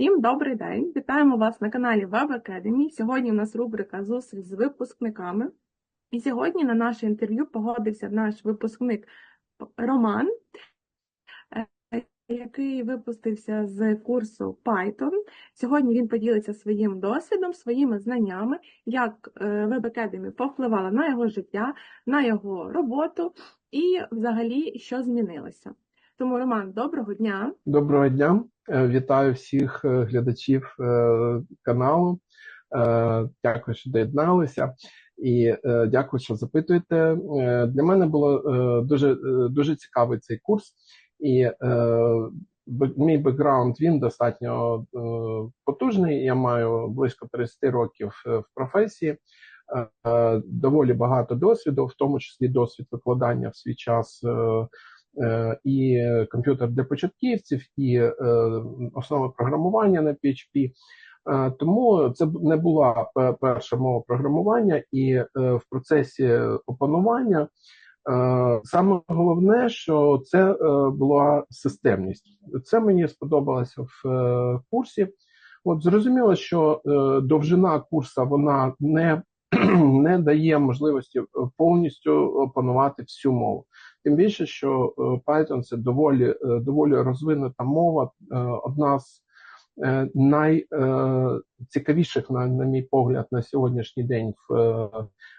Всім добрий день! Вітаємо вас на каналі Web Academy. Сьогодні у нас рубрика Зустріч з випускниками. І сьогодні на наше інтерв'ю погодився наш випускник Роман, е, який випустився з курсу Python. Сьогодні він поділиться своїм досвідом, своїми знаннями, як е, Web Academy повпливала на його життя, на його роботу і взагалі що змінилося. Тому, Роман, доброго дня! Доброго дня, вітаю всіх е, глядачів е, каналу. Е, Дякую, що доєдналися, і е, дякую, що запитуєте. Е, Для мене було е, дуже е, дуже цікавий цей курс, і е, мій бекграунд він достатньо е, потужний. Я маю близько 30 років е, в професії. Е, е, Доволі багато досвіду, в тому числі досвід викладання в свій час е, е, і комп'ютер для початківців, і е, основи програмування на PHP. Е, Тому це не була перша мова програмування, і е, в процесі опанування е, саме головне, що це е, була системність. Це мені сподобалося в е, курсі. От зрозуміло, що е, довжина курсу вона не, не дає можливості е, повністю опанувати всю мову. Тим більше, що е, Python це доволі, е, доволі розвинута мова, одна з найцікавіших, на, на мій погляд, на сьогоднішній день в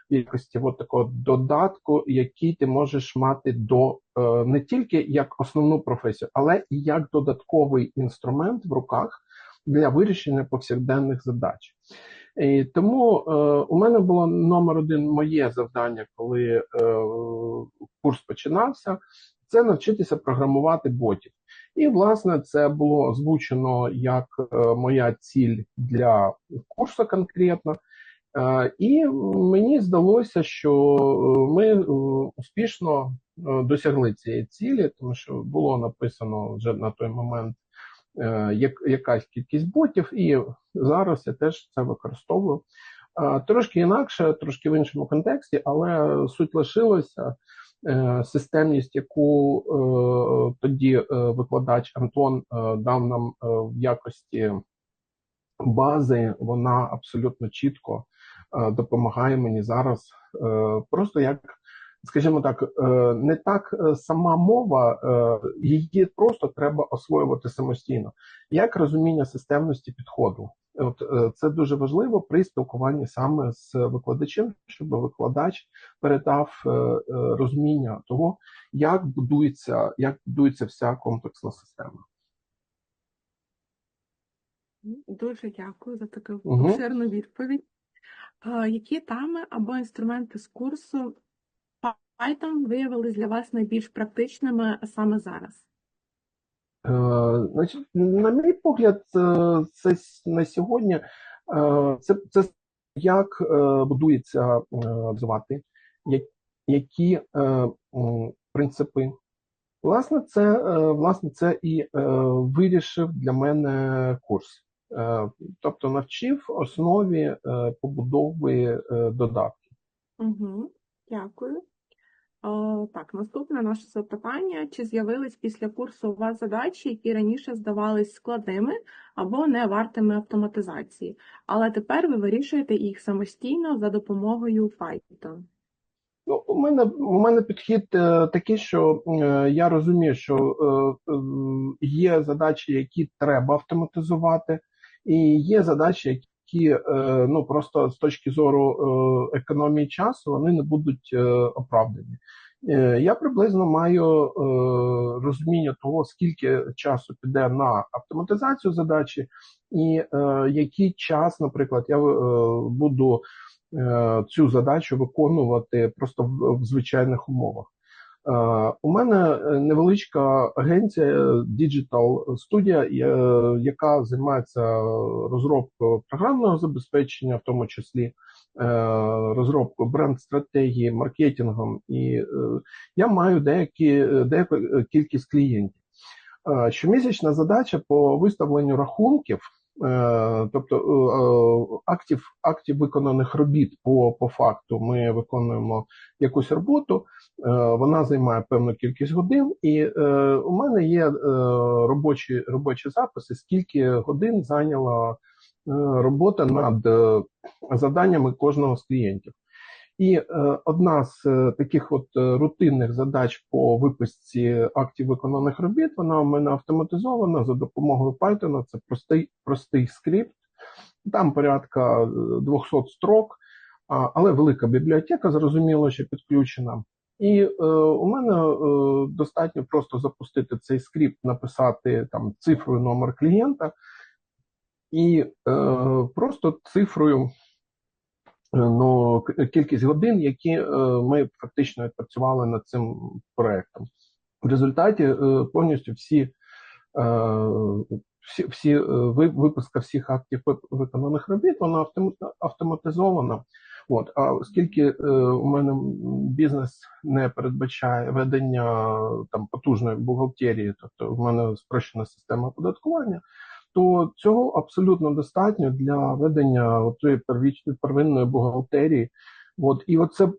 якості от такого додатку, який ти можеш мати до не тільки як основну професію, але і як додатковий інструмент в руках для вирішення повсякденних задач. І тому е, у мене було номер один моє завдання, коли е, курс починався, це навчитися програмувати ботів. І, власне, це було озвучено як е, моя ціль для курсу конкретно. Е, І мені здалося, що е, ми успішно досягли цієї цілі, тому що було написано вже на той момент якась кількість ботів, і зараз я теж це використовую. Е, Трошки інакше, трошки в іншому контексті, але суть лишилася. Е, Системність, яку е, тоді е, викладач Антон е, дав нам е, в якості бази, вона абсолютно чітко е, допомагає мені зараз. е, Просто як, скажімо так, е, не так е, сама мова, е, її просто треба освоювати самостійно, як розуміння системності підходу. От це дуже важливо при спілкуванні саме з викладачем, щоб викладач передав розуміння того, як будується, як будується вся комплексна система. Дуже дякую за таку обширну відповідь. Які теми або інструменти з курсу Python виявились для вас найбільш практичними саме зараз? Е, Значить, на мій погляд, е, це на сьогодні е, це, це як е, будується звати, які принципи. Власне, це власне це і вирішив для мене курс. Тобто навчив основі побудови додатків. Угу. Дякую. О, так, наступне наше запитання. Чи з'явились після курсу у вас задачі, які раніше здавались складними або не вартими автоматизації, але тепер ви вирішуєте їх самостійно за допомогою Python? Ну, у мене у мене підхід е, такий, що е, я розумію, що е, е, є задачі, які треба автоматизувати, і є задачі, які е, ну просто з точки зору е, економії часу вони не будуть е, оправдані. Я приблизно маю розуміння того, скільки часу піде на автоматизацію задачі, і який час, наприклад, я буду цю задачу виконувати просто в звичайних умовах. Е, У мене е, невеличка агенція е, Digital е, яка займається розробкою програмного забезпечення, в тому числі розробкою бренд-стратегії, маркетингом, і я маю деякі, деяку кількість клієнтів. Щомісячна задача по виставленню рахунків Тобто е, е, актів, актів виконаних робіт по, по факту ми виконуємо якусь роботу, е, вона займає певну кількість годин, і е, у мене є е, робочі, робочі записи, скільки годин зайняла е, робота над е, заданнями кожного з клієнтів. І е, одна з е, таких от е, рутинних задач по виписці актів виконаних робіт, вона у мене автоматизована за допомогою Python. Це простий, простий скрипт, там порядка е, 200 строк, але велика бібліотека, зрозуміло, що підключена. І е, у мене е, достатньо просто запустити цей скрипт, написати там цифрою номер клієнта і е, просто цифрою ну, кількість годин, які е, ми фактично працювали над цим проектом. В результаті повністю всі, всі, всі ви- виписка всіх актів виконаних робіт, вона автом- автоматизована. От, а оскільки е, у мене бізнес не передбачає ведення там потужної бухгалтерії, тобто в мене спрощена система оподаткування, то цього абсолютно достатньо для ведення первічної первинної бухгалтерії. От і оце е,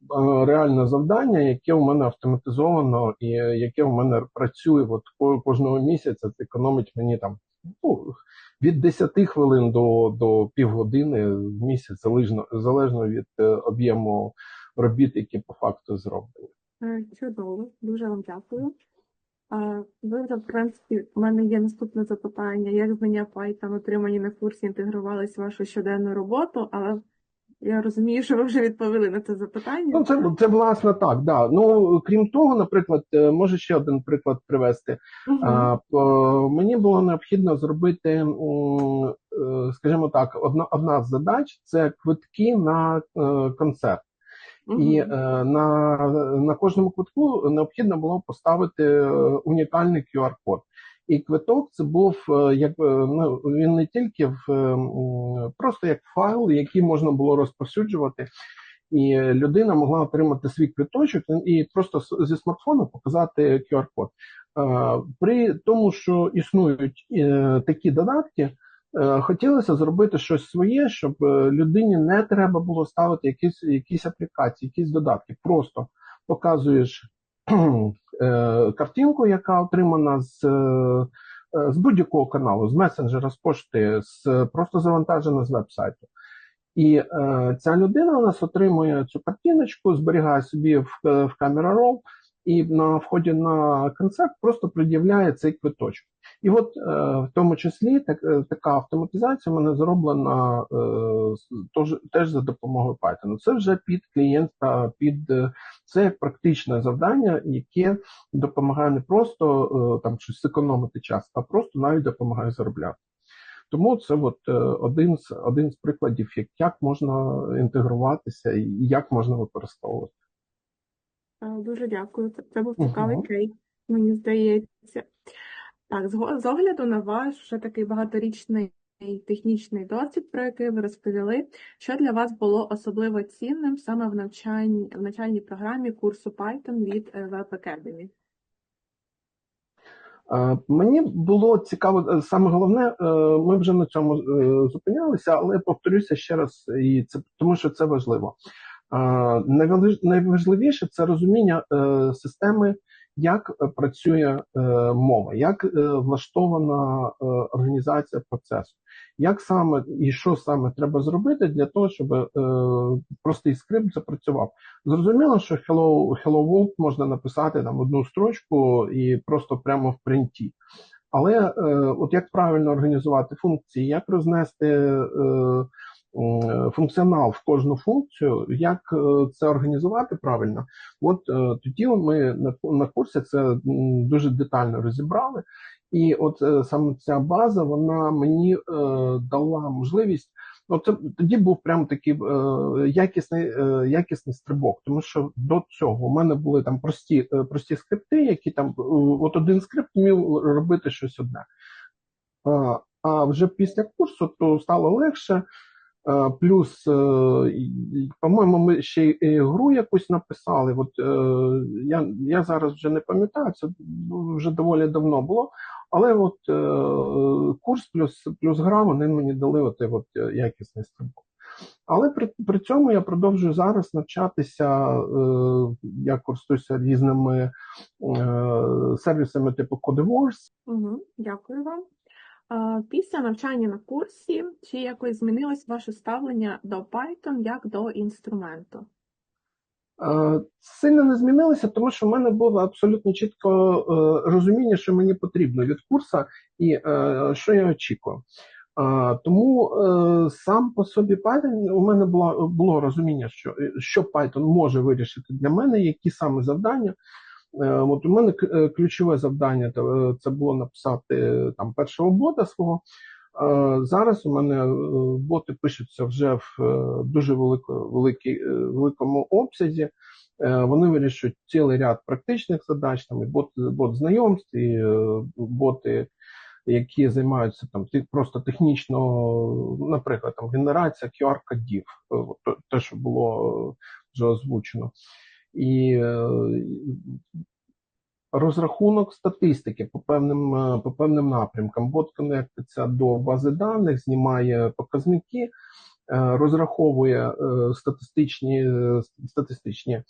реальне завдання, яке у мене автоматизовано, і е, яке у мене працює от кожного місяця. Це економить мені там ну, від 10 хвилин до, до півгодини в місяць, залежно, залежно від е, об'єму робіт, які по факту зроблені. Чудово, дуже вам дякую. Ви вже, в принципі, у мене є наступне запитання. Як знання Python, отримані на курсі, інтегрувались в вашу щоденну роботу, але я розумію, що ви вже відповіли на це запитання. Ну, це, це власне так. Да. Ну крім того, наприклад, е, може ще один приклад привести. Мгм. А, по- мені було необхідно зробити, е, скажімо так, одна, одна з задач це квитки на е, концерт. І е, на, на кожному квитку необхідно було поставити е, унікальний QR-код. І квиток це був е, як е, ну, він не тільки в просто як файл, який можна було розповсюджувати, і людина могла отримати свій квиточок і просто зі смартфону показати QR-код. При тому, що існують такі додатки, хотілося зробити щось своє, щоб е, людині не треба було ставити якісь, якісь аплікації, якісь додатки. Просто показуєш е, картинку, яка отримана з, е, з будь-якого каналу, з месенджера, з пошти, з просто завантажена з веб-сайту. І е, ця людина у нас отримує цю картиночку, зберігає собі в, е, в камера Raw, і на вході на концерт просто пред'являє цей квиточок. І от е, в тому числі так, е, така автоматизація в мене зроблена е, тож, теж за допомогою Python. Це вже під клієнта, під це практичне завдання, яке допомагає не просто там щось зекономити час, а просто навіть допомагає заробляти. Тому це от один з один з прикладів, як, як можна інтегруватися і як можна використовувати. Дуже дякую. Це, був цікавий кейс, мені здається. Так, з, огляду на ваш вже такий багаторічний технічний досвід, про який ви розповіли, що для вас було особливо цінним саме в навчанні, в навчальній програмі курсу Python від е, Web Academy? Е, Мені було цікаво, е, саме головне, е, ми вже на цьому е, зупинялися, але повторюся ще раз, і це тому, що це важливо. Е, Найважливіше це розуміння е, системи, як е, працює е, мова, як е, влаштована організація процесу, як саме і що саме треба зробити для того, щоб простий скрипт запрацював. Зрозуміло, що Hello, Hello World можна написати там одну строчку і просто прямо в принті. Але от як правильно організувати функції, як рознести функціонал в кожну функцію, як е, це організувати правильно, от е, тоді ми на, курсі це дуже детально розібрали. І от е, саме ця база вона мені е, дала можливість. Ну, тоді був прям такий е, якісний, е, якісний стрибок, тому що до цього у мене були там прості, е, прості скрипти, які там е, от один скрипт міг робити щось одне. А, а вже після курсу то стало легше. Е, Плюс, е, по-моєму, ми ще й гру якусь написали. От е, я, я зараз вже не пам'ятаю, це вже доволі давно було. Але от курс плюс плюс гра вони мені дали от, от якісний стрибок. Але при, при цьому я продовжую зараз навчатися. Я користуюся різними сервісами типу Codewords. Угу, дякую вам. Після навчання на курсі, чи якось змінилось ваше ставлення до Python як до інструменту? Сильно не змінилося, тому що в мене було абсолютно чітко е, розуміння, що мені потрібно від курсу і е, що я очікую. Тому е, сам по собі Python у мене було, було розуміння, що, що Python може вирішити для мене, які саме завдання. Е, От у мене е, ключове завдання е, це було написати там першого бота свого. Зараз у мене боти пишуться вже в дуже велико, великій, великому обсязі. Вони вирішують цілий ряд практичних задач, там і бот, бот знайомств, і боти, які займаються там просто технічно, наприклад, там генерація QR-кодів, те, що було вже озвучено. І е, розрахунок статистики по певним, е, по певним напрямкам. Бот конектиться до бази даних, знімає показники, е, розраховує статистичні, статистичні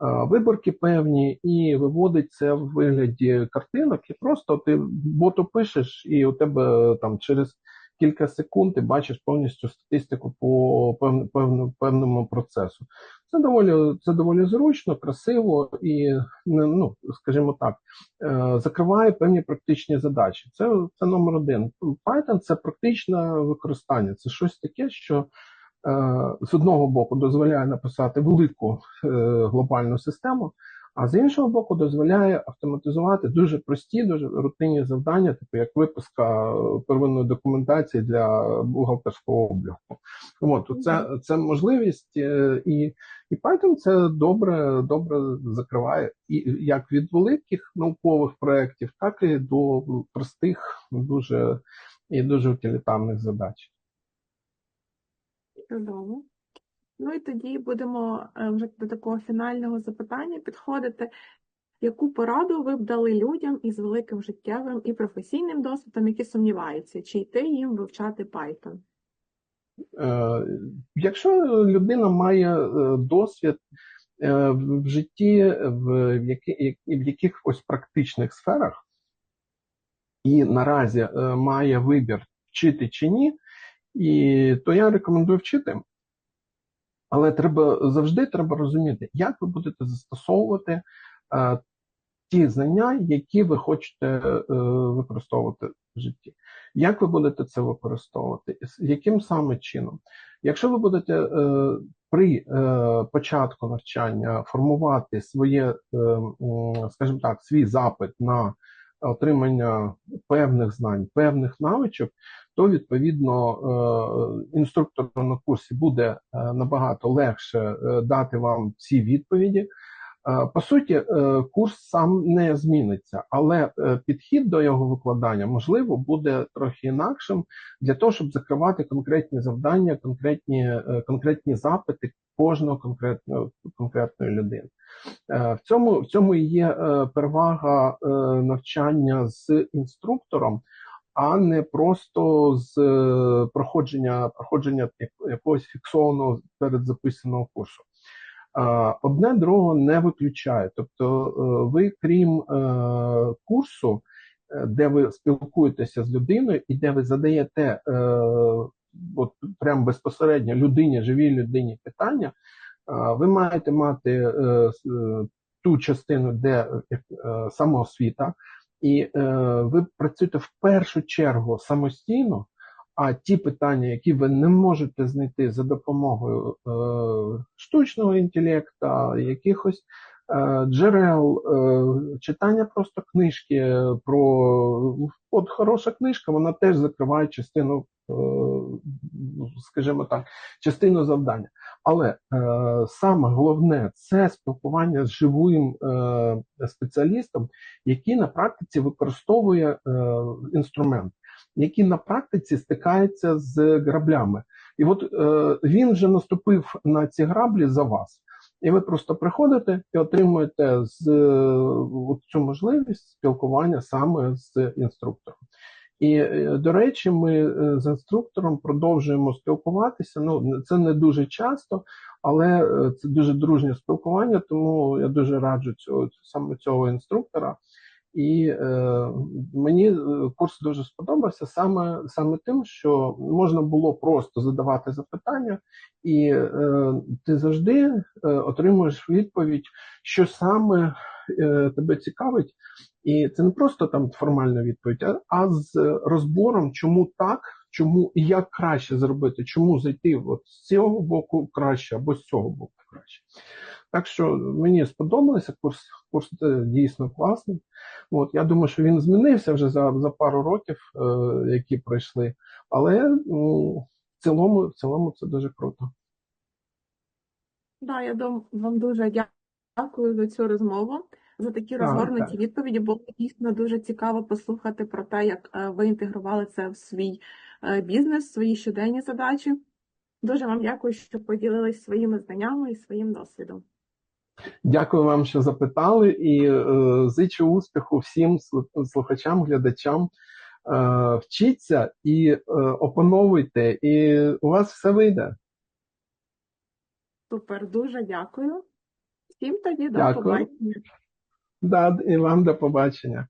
виборки певні і виводить це в вигляді картинок. І просто ти боту пишеш, і у тебе там через кілька секунд ти бачиш повністю статистику по певному, певному процесу. Це доволі, це доволі зручно, красиво і, ну, скажімо так, е, закриває певні практичні задачі. Це, це номер один. Python це практичне використання. Це щось таке, що е, з одного боку дозволяє написати велику е, глобальну систему, а з іншого боку, дозволяє автоматизувати дуже прості, дуже рутинні завдання, типу як випуска е, первинної документації для бухгалтерського обліку. От це, це можливість, е, і, і Python це добре, добре закриває і як від великих наукових проєктів, так і до простих, дуже і дуже утилітарних задач. Чудово. Ну і тоді будемо е, вже до такого фінального запитання підходити. Яку пораду ви б дали людям із великим життєвим і професійним досвідом, які сумніваються, чи йти їм вивчати Python? Е, Якщо людина має е, досвід в житті в, якихось практичних сферах, і наразі має вибір вчити чи ні, то я рекомендую вчити. Але треба завжди треба розуміти, як ви будете застосовувати е, ті знання, які ви хочете е, використовувати в житті. Як ви будете це використовувати? Яким саме чином? Якщо ви будете е, при е, початку навчання формувати своє, е, скажімо так, свій запит на отримання певних знань, певних навичок, то відповідно е, інструктору на курсі буде е, набагато легше е, дати вам ці відповіді. По суті, курс сам не зміниться, але підхід до його викладання можливо буде трохи інакшим для того, щоб закривати конкретні завдання, конкретні, конкретні запити кожного конкретного конкретної людини. В цьому в цьому і є перевага навчання з інструктором, а не просто з е, проходження проходження якогось фіксованого перед записаного курсу. Одне другого не виключає. Тобто, е, ви, крім е, курсу, де ви спілкуєтеся з людиною і де ви задаєте от прям безпосередньо людині, живій людині питання, ви маєте мати ту частину, де самоосвіта, і е, ви працюєте в першу чергу самостійно. А ті питання, які ви не можете знайти за допомогою е, штучного інтелекта, якихось е, джерел, е, читання просто книжки про от хороша книжка, вона теж закриває частину, е, скажімо так, частину завдання. Але е, саме головне це спілкування з живим е, спеціалістом, який на практиці використовує е, інструмент, який на практиці стикається з граблями, І от він вже наступив на ці граблі за вас. І ви просто приходите і отримуєте з, от цю можливість спілкування саме з інструктором. І, е, до речі, ми е, з інструктором продовжуємо спілкуватися. Ну, це не дуже часто, але е, це дуже дружнє спілкування, тому я дуже раджу цього, саме цього інструктора. І е, мені е, курс дуже сподобався саме, саме тим, що можна було просто задавати запитання, і е, ти завжди е, отримуєш відповідь, що саме е, тебе цікавить. І це не просто там формальна відповідь, а, а з розбором, чому так, чому і як краще зробити, чому зайти от з цього боку краще або з цього боку краще. Так що мені сподобався курс, курс е, дійсно класний. От, я думаю, що він змінився вже за, за пару років, е, які пройшли, але ну, в цілому, в цілому це дуже круто. Да, я дум, вам дуже дякую за цю розмову, за такі Так, розгорнуті так. відповіді. Було дійсно дуже цікаво послухати про те, як е, ви інтегрували це в свій е, бізнес, в свої щоденні задачі. Дуже вам дякую, що поділились своїми знаннями і своїм досвідом. Дякую вам, що запитали, і е, зичу успіху всім слухачам, глядачам. Е, вчіться і е, опановуйте, і у вас все вийде. Супер, дуже дякую. Всім тоді до Дякую. побачення. Да, і вам до побачення.